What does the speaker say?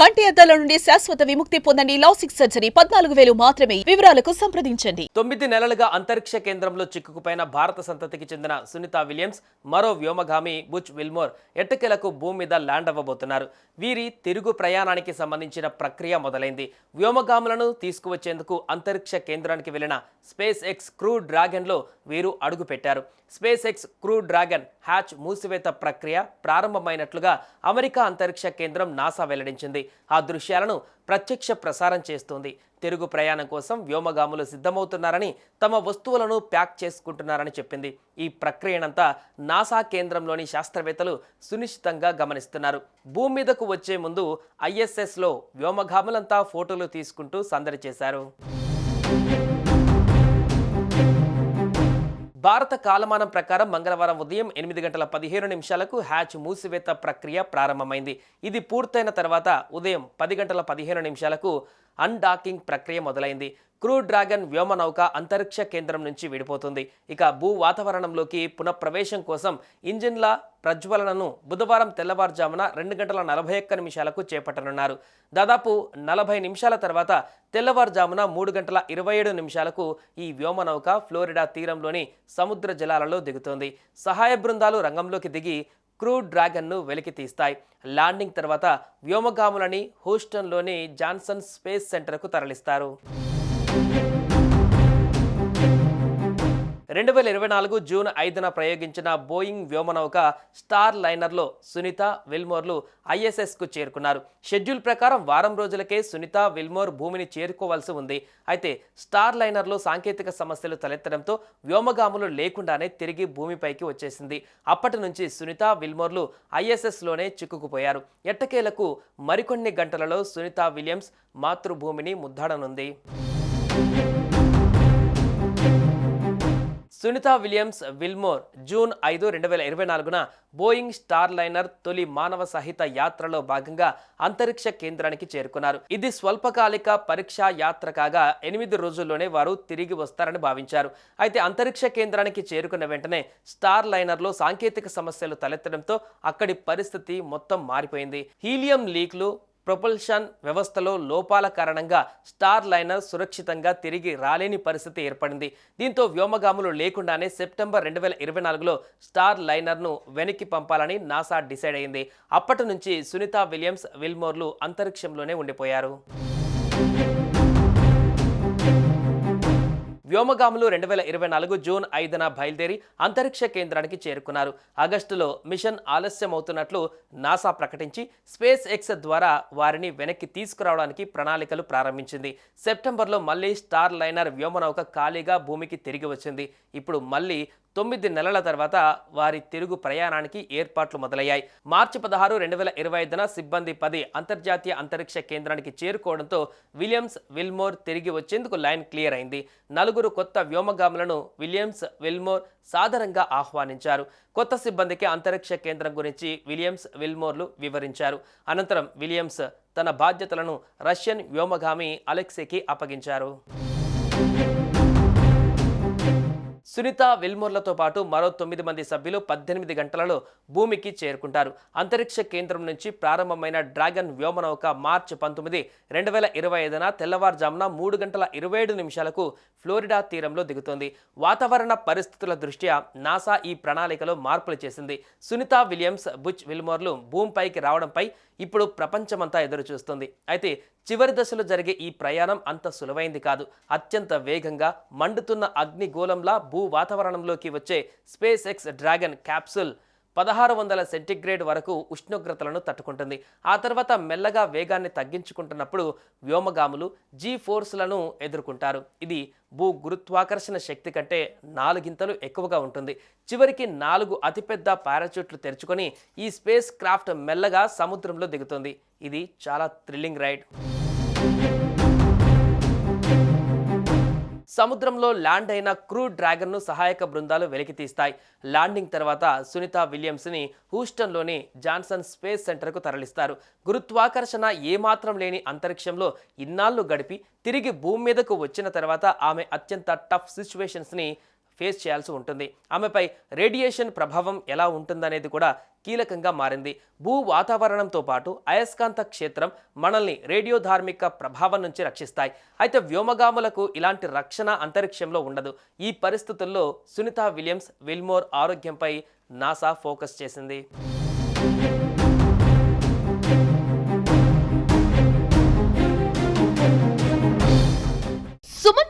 కంటి అద్దాల నుండి శాశ్వత విముక్తి పొందండి లాసిక్ సర్జరీ. పద్నాలుగు వేలు మాత్రమే. వివరాలకు సంప్రదించండి. తొమ్మిది నెలలుగా అంతరిక్ష కేంద్రంలో చిక్కుకుపోయిన భారత సంతతికి చెందిన సునీత విలియమ్స్ మరో వ్యోమగామి బుచ్ విల్మోర్ ఎట్టకెలకు భూమి మీద ల్యాండ్ అవ్వబోతున్నారు. వీరి తిరుగు ప్రయాణానికి సంబంధించిన ప్రక్రియ మొదలైంది. వ్యోమగాములను తీసుకువచ్చేందుకు అంతరిక్ష కేంద్రానికి వెళ్ళిన స్పేస్ ఎక్స్ క్రూ డ్రాగన్లో వీరు అడుగుపెట్టారు. SpaceX crew Dragon hatch మూసివేత ప్రక్రియ ప్రారంభమైనట్లుగా అమెరికా అంతరిక్ష కేంద్రం నాసా వెల్లడించింది. ఆ దృశ్యాలను ప్రత్యక్ష ప్రసారం చేస్తోంది. తిరుగు ప్రయాణం కోసం వ్యోమగాములు సిద్ధమవుతున్నారని తమ వస్తువులను ప్యాక్ చేసుకుంటున్నారని చెప్పింది. ఈ ప్రక్రియనంతా నాసా కేంద్రంలోని శాస్త్రవేత్తలు సునిశ్చితంగా గమనిస్తున్నారు. భూమి మీదకు వచ్చే ముందు ఐఎస్ఎస్లో వ్యోమగాములంతా ఫోటోలు తీసుకుంటూ సందడి చేశారు. భారత కాలమానం ప్రకారం మంగళవారం ఉదయం ఎనిమిది గంటల పదిహేను నిమిషాలకు హ్యాచ్ మూసివేత ప్రక్రియ ప్రారంభమైంది. ఇది పూర్తయిన తర్వాత ఉదయం పది గంటల పదిహేను నిమిషాలకు అన్డాకింగ్ ప్రక్రియ మొదలైంది. క్రూ డ్రాగన్ వ్యోమనౌక అంతరిక్ష కేంద్రం నుంచి విడిపోతుంది. ఇక భూ వాతావరణంలోకి పునఃప్రవేశం కోసం ఇంజిన్ల ప్రజ్వలనను బుధవారం తెల్లవారుజామున రెండు గంటల నలభై ఒక్క నిమిషాలకు చేపట్టనున్నారు. దాదాపు నలభై నిమిషాల తర్వాత తెల్లవారుజామున మూడు గంటల ఇరవై ఏడు నిమిషాలకు ఈ వ్యోమనౌక ఫ్లోరిడా తీరంలోని సముద్ర జలాలలో దిగుతుంది. సహాయ బృందాలు రంగంలోకి దిగి క్రూ డ్రాగన్ను వెలికి తీస్తాయి. ల్యాండింగ్ తర్వాత వ్యోమగాములని హూస్టన్లోని జాన్సన్ స్పేస్ సెంటర్కు తరలిస్తారు. రెండు వేల ఇరవై నాలుగు జూన్ ఐదున ప్రయోగించిన బోయింగ్ వ్యోమనౌక స్టార్ లైనర్లో సునీత విల్మోర్లు ఐఎస్ఎస్కు చేరుకున్నారు. షెడ్యూల్ ప్రకారం వారం రోజులకే సునీత విల్మోర్ భూమిని చేరుకోవాల్సి ఉంది. అయితే స్టార్ లైనర్లో సాంకేతిక సమస్యలు తలెత్తడంతో వ్యోమగాములు లేకుండానే తిరిగి భూమిపైకి వచ్చేసింది. అప్పటి నుంచి సునీత విల్మోర్లు ఐఎస్ఎస్లోనే చిక్కుకుపోయారు. ఎట్టకేలకు మరికొన్ని గంటలలో సునీత విలియమ్స్ మాతృభూమిని ముద్దాడనుంది. సునీత విలియమ్స్ విల్మోర్ జూన్ ఐదు రెండు వేల ఇరవై నాలుగున బోయింగ్ స్టార్ లైనర్ తొలి మానవ సహిత యాత్రలో భాగంగా అంతరిక్ష కేంద్రానికి చేరుకున్నారు. ఇది స్వల్పకాలిక పరీక్షా యాత్ర కాగా ఎనిమిది రోజుల్లోనే వారు తిరిగి వస్తారని భావించారు. అయితే అంతరిక్ష కేంద్రానికి చేరుకున్న వెంటనే స్టార్ లైనర్లో సాంకేతిక సమస్యలు తలెత్తడంతో అక్కడి పరిస్థితి మొత్తం మారిపోయింది. హీలియం లీక్లు ప్రొపల్షన్ వ్యవస్థలో లోపాల కారణంగా స్టార్ లైనర్ సురక్షితంగా తిరిగి రాలేని పరిస్థితి ఏర్పడింది. దీంతో వ్యోమగాములు లేకుండానే సెప్టెంబర్ రెండు వేల ఇరవై నాలుగులో స్టార్ లైనర్ను వెనక్కి పంపాలని నాసా డిసైడ్ అయింది. అప్పటి నుంచి సునీత విలియమ్స్ విల్మోర్లు అంతరిక్షంలోనే ఉండిపోయారు. వ్యోమగాములు రెండు వేల ఇరవై నాలుగు జూన్ ఐదున బయలుదేరి అంతరిక్ష కేంద్రానికి చేరుకున్నారు. ఆగస్టులో మిషన్ ఆలస్యమవుతున్నట్లు నాసా ప్రకటించి స్పేస్ ఎక్స్ ద్వారా వారిని వెనక్కి తీసుకురావడానికి ప్రణాళికలు ప్రారంభించింది. సెప్టెంబర్లో మళ్ళీ స్టార్ లైనర్ వ్యోమనౌక ఖాళీగా భూమికి తిరిగి వచ్చింది. ఇప్పుడు మళ్ళీ తొమ్మిది నెలల తర్వాత వారి తిరుగు ప్రయాణానికి ఏర్పాట్లు మొదలయ్యాయి. మార్చి పదహారు రెండు వేల ఇరవై ఐదున సిబ్బంది పది అంతర్జాతీయ అంతరిక్ష కేంద్రానికి చేరుకోవడంతో విలియమ్స్ విల్మోర్ తిరిగి వచ్చేందుకు లైన్ క్లియర్ అయింది. నలుగురు కొత్త వ్యోమగాములను విలియమ్స్ విల్మోర్ సాదరంగా ఆహ్వానించారు. కొత్త సిబ్బందికి అంతరిక్ష కేంద్రం గురించి విలియమ్స్ విల్మోర్లు వివరించారు. అనంతరం విలియమ్స్ తన బాధ్యతలను రష్యన్ వ్యోమగామి అలెక్సీకి అప్పగించారు. సునీత విల్మోర్లతో పాటు మరో తొమ్మిది మంది సభ్యులు పద్దెనిమిది గంటలలో భూమికి చేరుకుంటారు. అంతరిక్ష కేంద్రం నుంచి ప్రారంభమైన డ్రాగన్ వ్యోమనౌక మార్చి పంతొమ్మిది రెండు వేల ఇరవై ఐదున తెల్లవారుజామున మూడు గంటల ఇరవై ఏడు నిమిషాలకు ఫ్లోరిడా తీరంలో దిగుతుంది. వాతావరణ పరిస్థితుల దృష్ట్యా నాసా ఈ ప్రణాళికలో మార్పులు చేసింది. సునీత విలియమ్స్ బుచ్ విల్మోర్లు భూమిపైకి రావడంపై ఇప్పుడు ప్రపంచమంతా ఎదురు చూస్తుంది అయితే చివరి దశలో జరిగే ఈ ప్రయాణం అంత సులువైంది కాదు. అత్యంత వేగంగా మండుతున్న అగ్నిగోళంలా భూ వాతావరణంలోకి వచ్చే స్పేస్ ఎక్స్ డ్రాగన్ క్యాప్సూల్ పదహారు వందల సెంటీగ్రేడ్ వరకు ఉష్ణోగ్రతలను తట్టుకుంటుంది. ఆ తర్వాత మెల్లగా వేగాన్ని తగ్గించుకుంటున్నప్పుడు వ్యోమగాములు జీ ఫోర్స్లను ఎదుర్కొంటారు. ఇది భూ గురుత్వాకర్షణ శక్తి కంటే నాలుగింతలు ఎక్కువగా ఉంటుంది. చివరికి నాలుగు అతిపెద్ద పారాచూట్లు తెరుచుకొని ఈ స్పేస్ క్రాఫ్ట్ మెల్లగా సముద్రంలో దిగుతుంది. ఇది చాలా థ్రిల్లింగ్ రైడ్. సముద్రంలో ల్యాండ్ అయిన క్రూ డ్రాగన్ను సహాయక బృందాలు వెలికితీస్తాయి ల్యాండింగ్ తర్వాత సునీత విలియమ్స్ని హూస్టన్లోని జాన్సన్ స్పేస్ సెంటర్కు తరలిస్తారు. గురుత్వాకర్షణ ఏమాత్రం లేని అంతరిక్షంలో ఇన్నాళ్ళు గడిపి తిరిగి భూమి మీదకు వచ్చిన తర్వాత ఆమె అత్యంత టఫ్ సిచ్యువేషన్స్ని ఫేస్ చేయాల్సి ఉంటుంది. ఆమెపై రేడియేషన్ ప్రభావం ఎలా ఉంటుందనేది కూడా కీలకంగా మారింది. భూ వాతావరణంతో పాటు అయస్కాంత క్షేత్రం మనల్ని రేడియో ధార్మిక ప్రభావం నుంచి రక్షిస్తాయి. అయితే వ్యోమగాములకు ఇలాంటి రక్షణ అంతరిక్షంలో ఉండదు. ఈ పరిస్థితుల్లో సునీత విలియమ్స్ విల్మోర్ ఆరోగ్యంపై నాసా ఫోకస్ చేసింది.